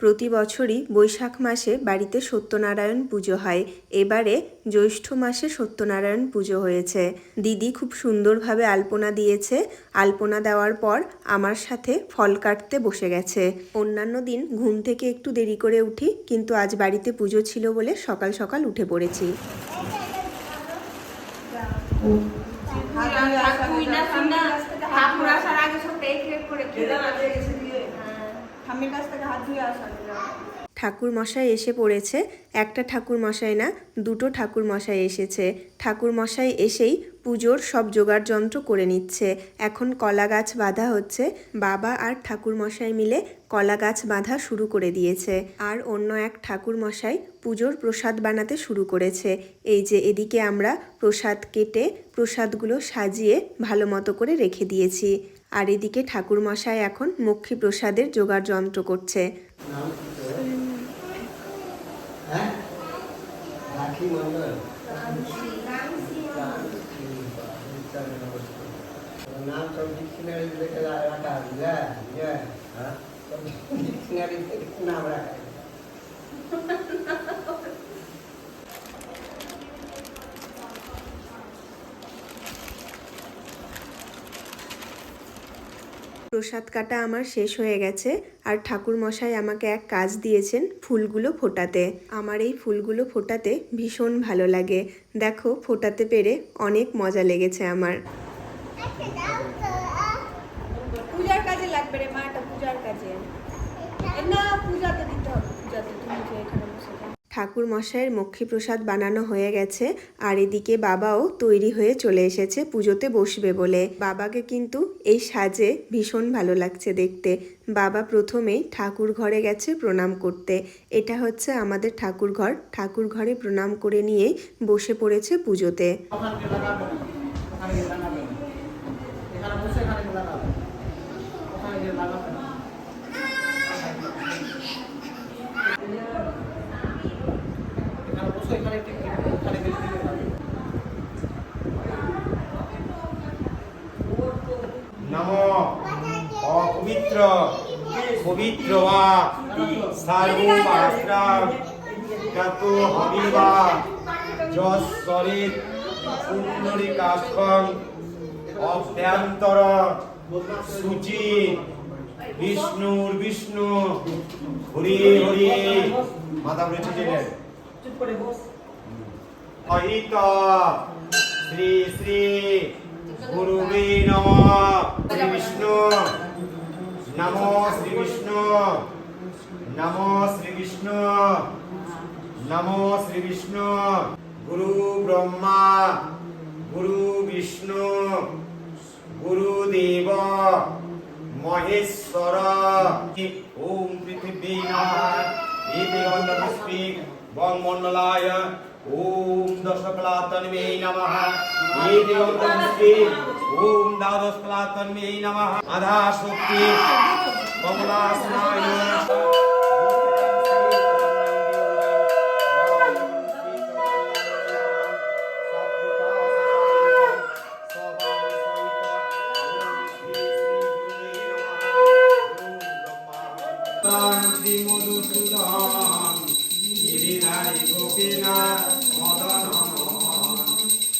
প্রতি বছরই বৈশাখ মাসে বাড়িতে সত্যনারায়ণ পুজো হয়। এবারে জ্যৈষ্ঠ মাসে সত্যনারায়ণ পুজো হয়েছে। দিদি খুব সুন্দরভাবে আলপনা দিয়েছে। আলপনা দেওয়ার পর আমার সাথে ফল কাটতে বসে গেছে। অন্যান্য দিন ঘুম থেকে একটু দেরি করে উঠি, কিন্তু আজ বাড়িতে পুজো ছিল বলে সকাল সকাল উঠে পড়েছি ঠাকুর আসার আগে সব টেক টেক করে খেয়ে ঠাম্মির কাছ থেকে হাত ধুয়ে আসা ঠাকুর মশাই এসে পড়েছে। একটা ঠাকুর মশাই না, দুটো ঠাকুর মশাই এসেছে। ঠাকুর মশাই এসেই পুজোর সব জোগাড় যন্ত্র করে নিচ্ছে। এখন কলা গাছ বাঁধা হচ্ছে। বাবা আর ঠাকুর মশাই মিলে কলা গাছ বাঁধা শুরু করে দিয়েছে। আর অন্য এক ঠাকুর মশাই পুজোর প্রসাদ বানাতে শুরু করেছে। এই যে এদিকে আমরা প্রসাদ কেটে প্রসাদগুলো সাজিয়ে ভালো মতো করে রেখে দিয়েছি। আর এদিকে ঠাকুর মশাই এখন মক্ষী প্রসাদের জোগাড় যন্ত্র করছে। রাখি মন্ডল নাম সব ডিকশনারি দেখে রাখা বুঝলে বুঝলে হ্যাঁ সব ডিকশনারি থেকে নাম প্রসাদ কাটা আমার শেষ হয়ে গেছে আর ঠাকুর মশাই আমাকে এক কাজ দিয়েছেন ফুলগুলো ফোটাতে। আমার এই ফুলগুলো ফোটাতে ভীষণ ভালো লাগে। দেখো, ফোটাতে পেরে অনেক মজা লেগেছে আমার। পূজার কাজে লাগবে রে মা, এটা পূজার কাজে। না পূজাতে দিতে হবে পূজাতে তুমি যে এখানে। ঠাকুর মশাইয়ের মক্ষী প্রসাদ বানানো হয়ে গেছে আর এদিকে বাবাও তৈরি হয়ে চলে এসেছে পুজোতে বসবে বলে। বাবাকে কিন্তু এই সাজে ভীষণ ভালো লাগছে দেখতে। বাবা প্রথমেই ঠাকুর ঘরে গেছে প্রণাম করতে। এটা হচ্ছে আমাদের ঠাকুর ঘর ঠাকুর ঘরে প্রণাম করে নিয়ে বসে পড়েছে পুজোতে। নম অপবিত্র পবিত্র বা সর্বমাত্রাম যত হবিবা যশ্বরিত পুণ্ডরিকাক্ষং অভ্যন্তর সূচি বিষ্ণুর বিষ্ণু হরি হরি মাথা বলেছে চুপ করে বস অহিত। শ্রী শ্রী গুরুবে নম। শ্রী বিষ্ণু। নম শ্রী বিষ্ণু। নম শ্রী বিষ্ণু। নম শ্রী বিষ্ণু। গুরু ব্রহ্মা। গুরু বিষ্ণু। গুরুদেব মহেশ্বর। ওম পৃথিবী নমঃ। অন্নপুষ্পিক বংমণ্ডলায় ওম দশকলাতন্মে নমঃ এতে অন্নপুষ্পিক ওম দ্বাদশকলাতন্মে নমঃ আধা শক্তি কমলাসনায় শ্রী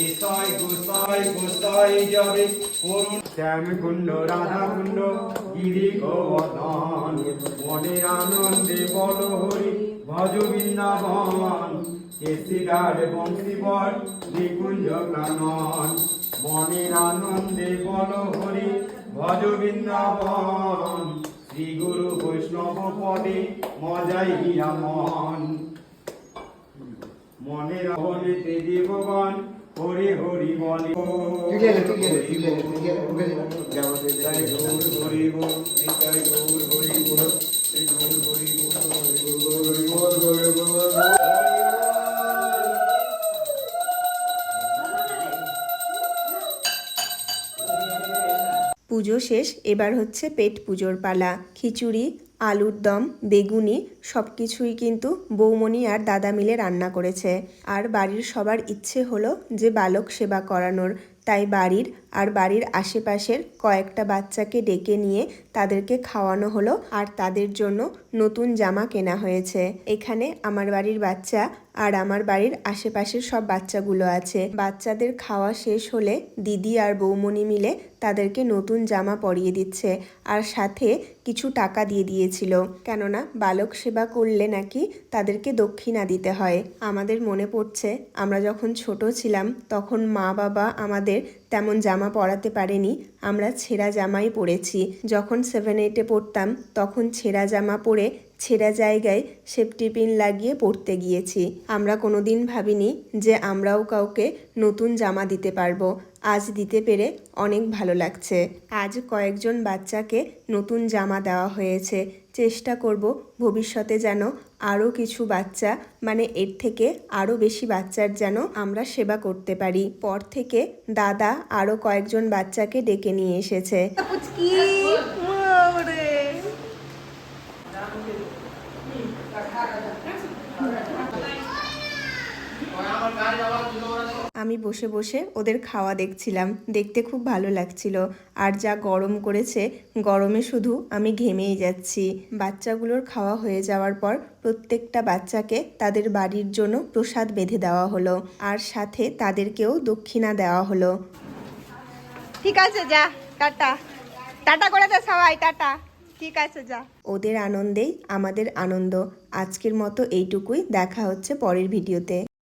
এসয় গোসাই গোসাই যাবে করুণ। শ্যাম কুণ্ড, রাধা কুণ্ড, গিরি গোবর্ধন মনের আনন্দে বল হরি, ভজ বৃন্দাবন কেশিগার বংশীবর, নিকুঞ্জ কানন মনের আনন্দে বল হরি, ভজ বৃন্দাবন, শ্রী গুরু বৈষ্ণব পদে মজাই মন। মনের অবনীতে দেবগণ হরি হরি বলি। হরি হরি পুজো শেষ এবার হচ্ছে পেট পুজোর পালা। খিচুড়ি আলুর দম, বেগুনি সব কিছুই কিন্তু বৌমণি আর দাদা মিলে রান্না করেছে। আর বাড়ির সবার ইচ্ছে হলো যে বালক সেবা করানোর। তাই বাড়ির আর বাড়ির আশেপাশের কয়েকটা বাচ্চাকে ডেকে নিয়ে তাদেরকে খাওয়ানো হলো আর তাদের জন্য নতুন জামা কেনা হয়েছে। এখানে আমার বাড়ির বাচ্চা আর আমার বাড়ির আশেপাশের সব বাচ্চাগুলো আছে। বাচ্চাদের খাওয়া শেষ হলে দিদি আর বৌমণি মিলে তাদেরকে নতুন জামা পরিয়ে দিচ্ছে আর সাথে কিছু টাকা দিয়ে দিয়েছিল। কেননা বালক সেবা করলে নাকি তাদেরকে দক্ষিণা দিতে হয়। আমাদের মনে পড়ছে, আমরা যখন ছোট ছিলাম, তখন মা বাবা আমাদের তেমন জামা পরাতে পারেনি। আমরা ছেঁড়া জামাই পরেছি। যখন সেভেন এইটে পড়তাম, তখন ছেঁড়া জামা পরে ছেঁড়া জায়গায় সেফটি পিন লাগিয়ে পড়তে গিয়েছি। আমরা কোনো দিন ভাবিনি যে আমরাও কাউকে নতুন জামা দিতে পারব। আজ দিতে পেরে অনেক ভালো লাগছে। আজ কয়েকজন বাচ্চাকে নতুন জামা দেওয়া হয়েছে। চেষ্টা করব ভবিষ্যতে যেন আরও কিছু বাচ্চা মানে এর থেকে আরও বেশি বাচ্চার যেন আমরা সেবা করতে পারি। পর থেকে দাদা আরও কয়েকজন বাচ্চাকে ডেকে নিয়ে এসেছে। আমি বসে বসে ওদের খাওয়া দেখছিলাম। দেখতে খুব ভালো লাগছিল। আর যা গরম করেছে গরমে শুধু আমি ঘেমেই যাচ্ছি। বাচ্চাগুলোর খাওয়া হয়ে যাওয়ার পর প্রত্যেকটা বাচ্চাকে তাদের বাড়ির জন্য প্রসাদ বেঁধে দেওয়া হলো। আর সাথে তাদেরকেও দক্ষিণা দেওয়া হলো। ঠিক আছে যা টাটা। টাটা করে দে সবাই টাটা। ঠিক আছে যা। ওদের আনন্দেই আমাদের আনন্দ। আজকের মতো এইটুকুই। দেখা হচ্ছে পরের ভিডিওতে।